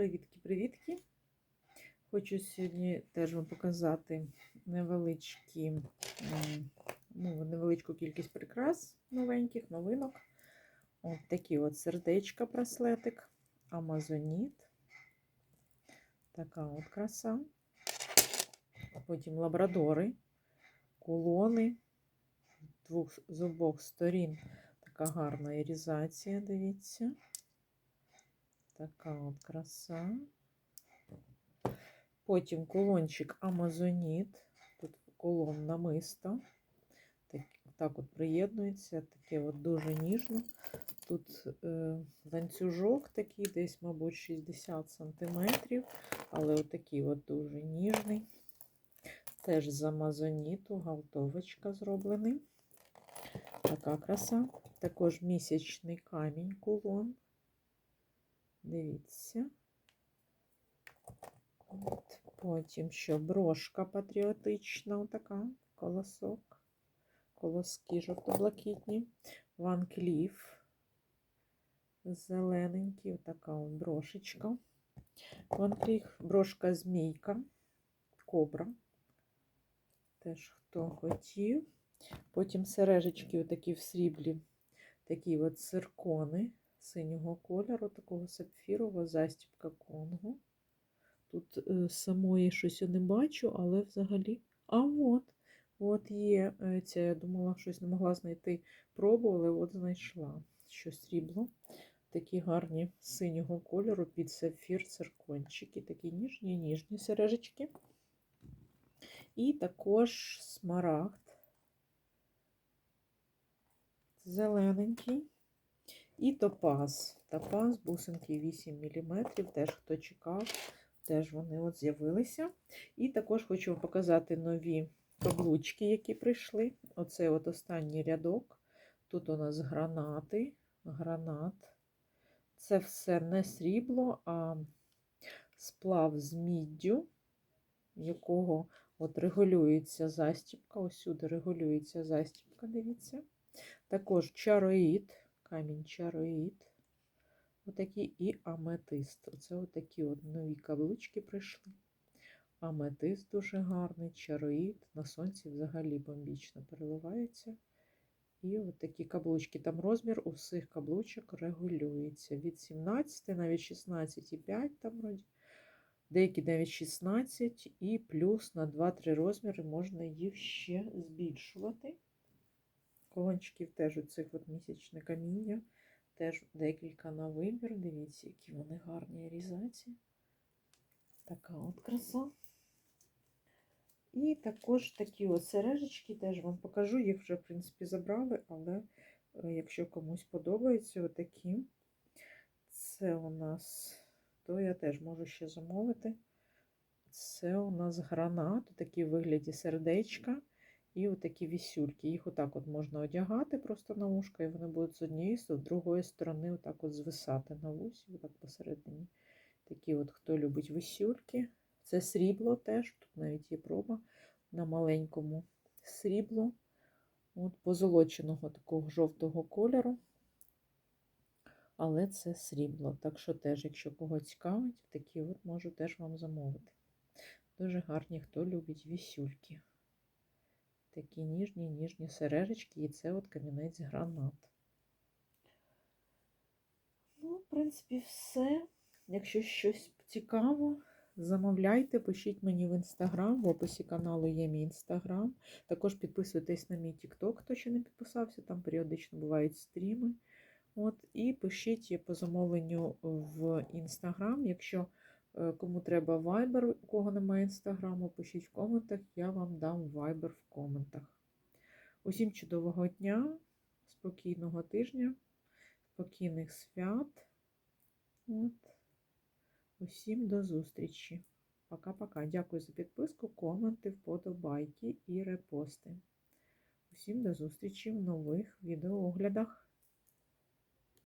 Привітки-привітки! Хочу сьогодні теж вам показати невеличкі, ну, невеличку кількість прикрас новеньких, новинок. От такі от сердечка браслетик, амазоніт. Така от краса. Потім лабрадори, кулони з обох сторін. Така гарна ірізація, дивіться. Така от краса. Потім кулончик Амазоніт. Тут кулон намисто. Так, так от приєднується, таке от дуже ніжно. Тут е, ланцюжок такий, десь, мабуть, 60 см, але отакий от дуже ніжний. Теж з амазоніту, галтовочка зроблений. Така краса. Також місячний камінь кулон. Дивіться. От. Потім що брошка патріотична, така, колосок, колоски жовто-блакитні, Ван Кліф, зелененький, така брошечка. Ван Кліф, брошка змійка, кобра. Теж хто хотів. Потім сережечки отакі в сріблі, такі от циркони синього кольору, такого сапфірового, застібка Конго. Тут е, самої щось я не бачу, але взагалі. А от, от є е, ця, я думала, щось не могла знайти пробу, але от знайшла що срібло. Такі гарні синього кольору під сапфір циркончики, такі ніжні, ніжні сережечки. І також смарагд. Зелененький. І топаз. Топаз, бусинки 8 мм. Теж хто чекав, теж вони от з'явилися. І також хочу вам показати нові каблучки, які прийшли. Оце от останній рядок. Тут у нас гранати, гранат. Це все не срібло, а сплав з міддю, якого от регулюється застіпка. Ось сюди регулюється застіпка, дивіться. Також чароїд, камінь чароїд. Отакі і аметист. Оце отакі от нові каблучки прийшли. Аметист дуже гарний, чароїд. На сонці взагалі бомбічно переливається. І от такі каблучки. Там розмір у всіх каблучок регулюється. Від 17, навіть 16,5 там. Деякі навіть 16 і плюс на 2-3 розміри можна їх ще збільшувати. Колончиків теж у цих от місячне каміння. Теж декілька на вибір. Дивіться, які вони гарні різаці. Така от краса. І також такі от сережечки, теж вам покажу. Їх вже, в принципі, забрали, але е, якщо комусь подобаються отакі, це у нас, то я теж можу ще замовити. Це у нас гранат, такі вигляді сердечка. І отакі вісюльки. Їх отак от можна одягати просто на вушка, і вони будуть з однієї, з другої сторони отак от звисати на вусі, отак посередині. Такі от, хто любить висюльки. Це срібло теж, тут навіть є проба на маленькому срібло, от позолоченого такого жовтого кольору. Але це срібло. Так що теж, якщо кого цікавить, такі от можу теж вам замовити. Дуже гарні, хто любить вісюльки. Такі ніжні, ніжні сережечки, і це от камінець гранат. Ну, в принципі, все. Якщо щось цікаво, замовляйте, пишіть мені в інстаграм. В описі каналу є мій інстаграм. Також підписуйтесь на мій тікток, хто ще не підписався, там періодично бувають стріми. От, І пишіть по замовленню в інстаграм. Якщо кому треба Viber, у кого немає інстаграму, пишіть в коментах, я вам дам Viber в коментах. Усім чудового дня, спокійного тижня, спокійних свят. От. Усім до зустрічі. Пока-пока. Дякую за підписку, коменти, вподобайки і репости. Усім до зустрічі в нових відеооглядах.